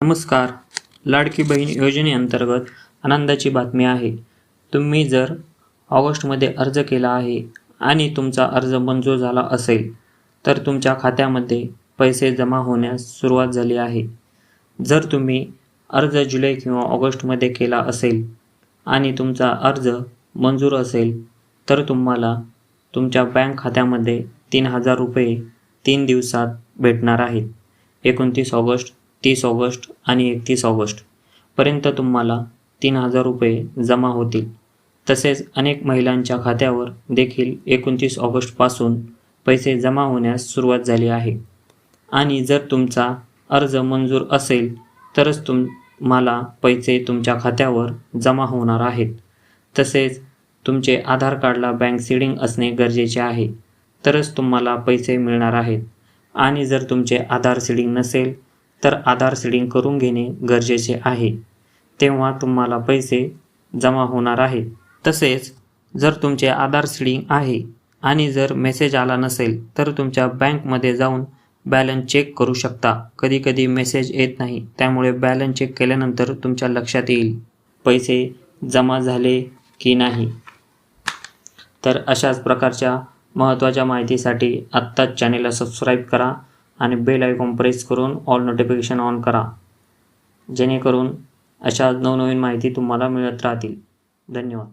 नमस्कार. लाडकी बहीण योजनेअंतर्गत आनंदाची बातमी आहे. तुम्ही जर ऑगस्टमध्ये अर्ज केला आहे आणि तुमचा अर्ज मंजूर झाला असेल तर तुमच्या खात्यामध्ये पैसे जमा होण्यास सुरुवात झाली आहे. जर तुम्ही अर्ज जुलै किंवा ऑगस्टमध्ये केला असेल आणि तुमचा अर्ज मंजूर असेल तर तुम्हाला तुमच्या बँक खात्यामध्ये तीन हजार रुपये तीन दिवसात भेटणार आहेत. एकोणतीस ऑगस्ट तीस ऑगस्ट आणि एकतीस ऑगस्टपर्यंत तुम्हाला तीन हजार रुपये जमा होतील. तसेच अनेक महिलांच्या खात्यावर देखील एकोणतीस ऑगस्टपासून पैसे जमा होण्यास सुरुवात झाली आहे. आणि जर तुमचा अर्ज मंजूर असेल तरच तुम्हाला पैसे तुमच्या खात्यावर जमा होणार आहेत. तसेच तुमचे आधार कार्डला बँक सीडिंग असणे गरजेचे आहे. तरच तुम्हाला पैसे मिळणार आहेत. आणि जर तुमचे आधार सीडिंग नसेल तर आधार सीडिंग करून घेणे गरजेचे आहे. तेव्हा तुम्हाला पैसे जमा होणार आहेत. तसेच जर तुमचे आधार सीडिंग आहे आणि जर मेसेज आला नसेल तर तुमच्या बँकमध्ये जाऊन बॅलन्स चेक करू शकता. कधी कधी मेसेज येत नाही त्यामुळे बॅलन्स चेक केल्यानंतर तुमच्या लक्षात येईल पैसे जमा झाले की नाही. तर अशाच प्रकारच्या महत्त्वाच्या माहितीसाठी आत्ताच चॅनेलला सबस्क्राईब करा. आणि बेल आयकॉन प्रेस करून ऑल नोटिफिकेशन ऑन करा. जेणेकरून अशा नवनवीन माहिती तुम्हाला मिळत राहतील. धन्यवाद.